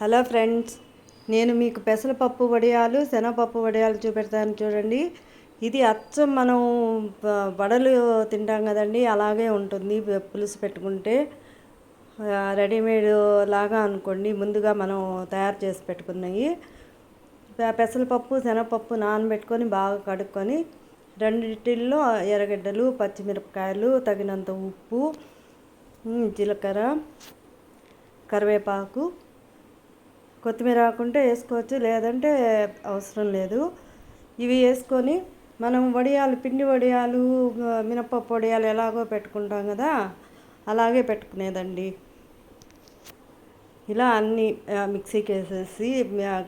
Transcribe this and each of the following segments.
Hello friends నేను మీకు పెసరపప్పు వడియాలు శనగపప్పు వడియాలు చూపెడతాను చూడండి. ఇది అచ్చం మనం వడలు తింటాం కదండి అలాగే ఉంటుంది పులుసు పెట్టుకుంటే. రెడీమేడ్ లాగా అనుకోండి ముందుగా మనం తయారు చేసి పెట్టుకున్నాయి పెసరపప్పు శనగపప్పు నానబెట్టుకొని బాగా కడుక్కొని రెండిటిల్లో ఎర్రగడ్డలు పచ్చిమిరపకాయలు తగినంత ఉప్పు జీలకర్ర కరివేపాకు కొత్తిమీర ఆకుంటే వేసుకోవచ్చు లేదంటే అవసరం లేదు. ఇవి వేసుకొని మనం వడియాలు పిండి వడియాలు మినప్పప్పు మినపప్పు వడియాలు ఎలాగో పెట్టుకుంటాం కదా అలాగే పెట్టుకునేదండి. ఇలా అన్ని మిక్సీకి వేసేసి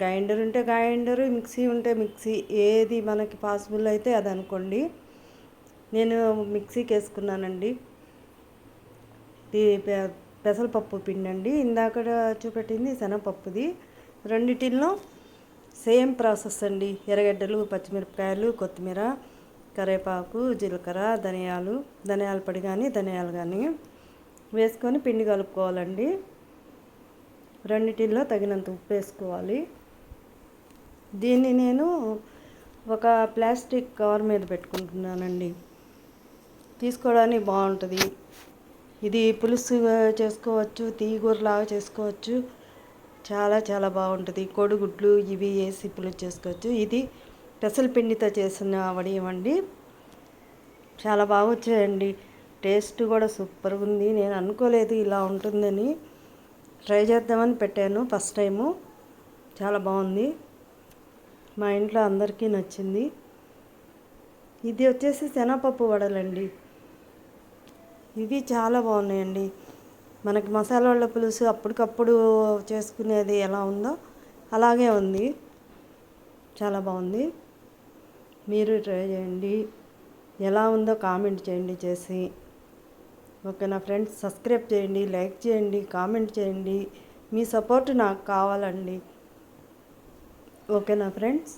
గ్రైండర్ ఉంటే గ్రైండరు మిక్సీ ఉంటే మిక్సీ ఏది మనకి పాసిబుల్ అయితే అది అనుకోండి. నేను మిక్సీకి వేసుకున్నానండి ఇది పె- పెసరపప్పు పిండి అండి ఇందాక చూపెట్టింది శనగపప్పుది. రెండిటిల్లో సేమ్ ప్రాసెస్ అండి. ఎర్రగడ్డలు పచ్చిమిరపకాయలు కొత్తిమీర కరివేపాకు జీలకర్ర ధనియాలు ధనియాల పొడి కానీ ధనియాలు కానీ వేసుకొని పిండి కలుపుకోవాలండి. రెండిటిల్లో తగినంత ఉప్పు వేసుకోవాలి. దీన్ని నేను ఒక ప్లాస్టిక్ కవర్ మీద పెట్టుకుంటున్నానండి. తీసుకోవడానికి బాగుంటుంది. ఇది పులుసు చేసుకోవచ్చు తీగూరలాగా చేసుకోవచ్చు. చాలా చాలా బాగుంటుంది. కోడిగుడ్లు ఇవి వేసి పులుసు చేసుకోవచ్చు. ఇది పెసలపిండితో చేసిన వడియం అండి. చాలా బాగా వచ్చాయండి. టేస్ట్ కూడా సూపర్ ఉంది. నేను అనుకోలేదు ఇలా ఉంటుందని. ట్రై చేద్దామని పెట్టాను ఫస్ట్ టైము. చాలా బాగుంది. మా ఇంట్లో అందరికీ నచ్చింది. ఇది వచ్చేసి శనగపప్పు వడలండి. ఇవి చాలా బాగున్నాయండి. మనకి మసాలా వాళ్ళ పులుసు అప్పటికప్పుడు చేసుకునేది ఎలా ఉందో అలాగే ఉంది. చాలా బాగుంది. మీరు ట్రై చేయండి. ఎలా ఉందో కామెంట్ చేయండి చేసి. ఓకే నా ఫ్రెండ్స్ సబ్స్క్రైబ్ చేయండి లైక్ చేయండి కామెంట్ చేయండి. మీ సపోర్ట్ నాకు కావాలండి. ఓకే నా ఫ్రెండ్స్.